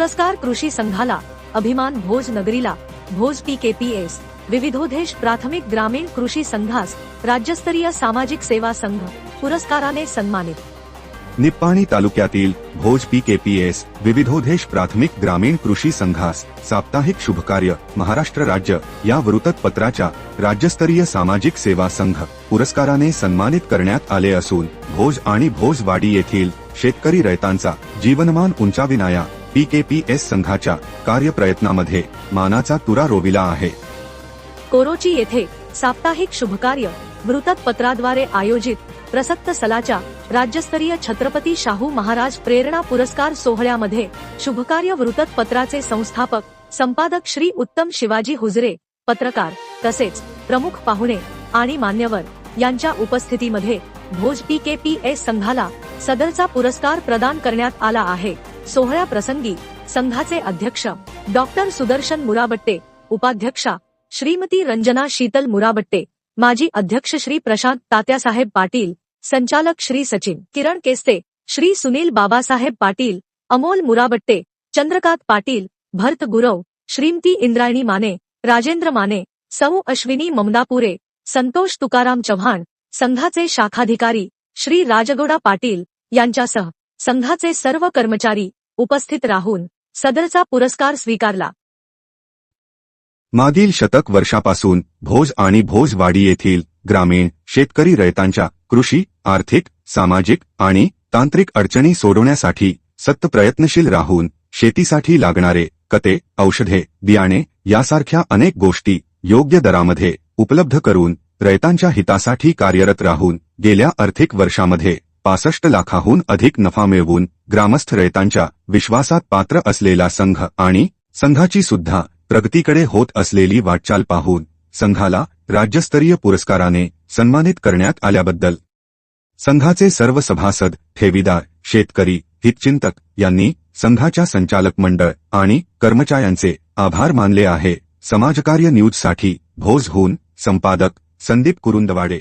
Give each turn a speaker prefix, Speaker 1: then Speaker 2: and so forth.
Speaker 1: पुरस्कार कृषी संघाला अभिमान भोज नगरीला भोज एस विविधोदेश प्राथमिक ग्रामीण कृषी संघास राज्यस्तरीय सामाजिक सेवा संघ पुरस्काराने सन्मानित.
Speaker 2: निप्पाणी तालुक्यातील भोज पी केपीएस विविधोदेश प्राथमिक ग्रामीण कृषी संघास साप्ताहिक शुभकार्य महाराष्ट्र राज्य या वृत्तपत्राच्या राज्यस्तरीय सामाजिक सेवा संघ पुरस्काराने सन्मानित करण्यात आले असून भोज आणि भोजवाडी येथील शेतकरी रयतांचा जीवनमान उंचाविनाया पीकेपीएस संघाच्या कार्यप्रयत्नामध्ये मानाचा तुरा रोविला आहे.
Speaker 1: कोरोची येथे साप्ताहिक शुभकार्य वृत्तपत्राद्वारे आयोजित प्रसक्त सलाच्या राज्यस्तरीय छत्रपती शाहू महाराज प्रेरणा पुरस्कार सोहळ्यामध्ये शुभकार्य वृत्तपत्राचे संस्थापक संपादक श्री उत्तम शिवाजी हुजरे पत्रकार तसेच प्रमुख पाहुणे आणि मान्यवर यांच्या उपस्थितीमध्ये Bhoj P K P S संघाला सदरचा पुरस्कार प्रदान करण्यात आला आहे. सोहळ्या प्रसंगी संघाचे अध्यक्ष डॉक्टर सुदर्शन मुराबट्टे उपाध्यक्षा श्रीमती रंजना शीतल मुराबट्टे माजी अध्यक्ष श्री प्रशांत तात्यासाहेब पाटील संचालक श्री सचिन किरण केस्ते श्री सुनील बाबासाहेब पाटील अमोल मुराबट्टे चंद्रकांत पाटील भरत गुरव श्रीमती इंद्रायणी माने राजेंद्र माने सौ अश्विनी ममदापुरे संतोष तुकाराम चव्हाण संघाचे शाखाधिकारी श्री राजगौडा पाटील यांच्यासह संघाचे सर्व कर्मचारी उपस्थित राहून सदरचा पुरस्कार स्वीकारला.
Speaker 2: मागील शतक वर्षापासून भोज आणि भोजवाडी येथील ग्रामीण शेतकरी रयतांच्या कृषी आर्थिक सामाजिक आणि तांत्रिक अडचणी सोडवण्यासाठी सत्त प्रयत्नशील राहून शेतीसाठी लागणारे कते औषधे बियाणे यासारख्या अनेक गोष्टी योग्य दरामध्ये उपलब्ध करून रयतांच्या हितासाठी कार्यरत राहून गेल्या आर्थिक वर्षामध्ये पासष्ट लाखाहून अधिक नफा मिळवून ग्रामस्थ रयतांच्या विश्वासात पात्र असलेला संघ आणि संघाची सुद्धा प्रगतीकडे होत असलेली वाटचाल पाहून संघाला राज्यस्तरीय पुरस्काराने सन्मानित करण्यात आल्याबद्दल संघाचे सर्व सभासद ठेवीदार शेतकरी हितचिंतक यांनी संघाच्या संचालक मंडळ आणि कर्मचाऱ्यांचे आभार मानले आहे. समाजकार्य न्यूजसाठी भोजहून संपादक संदीप कुरुंदवाडे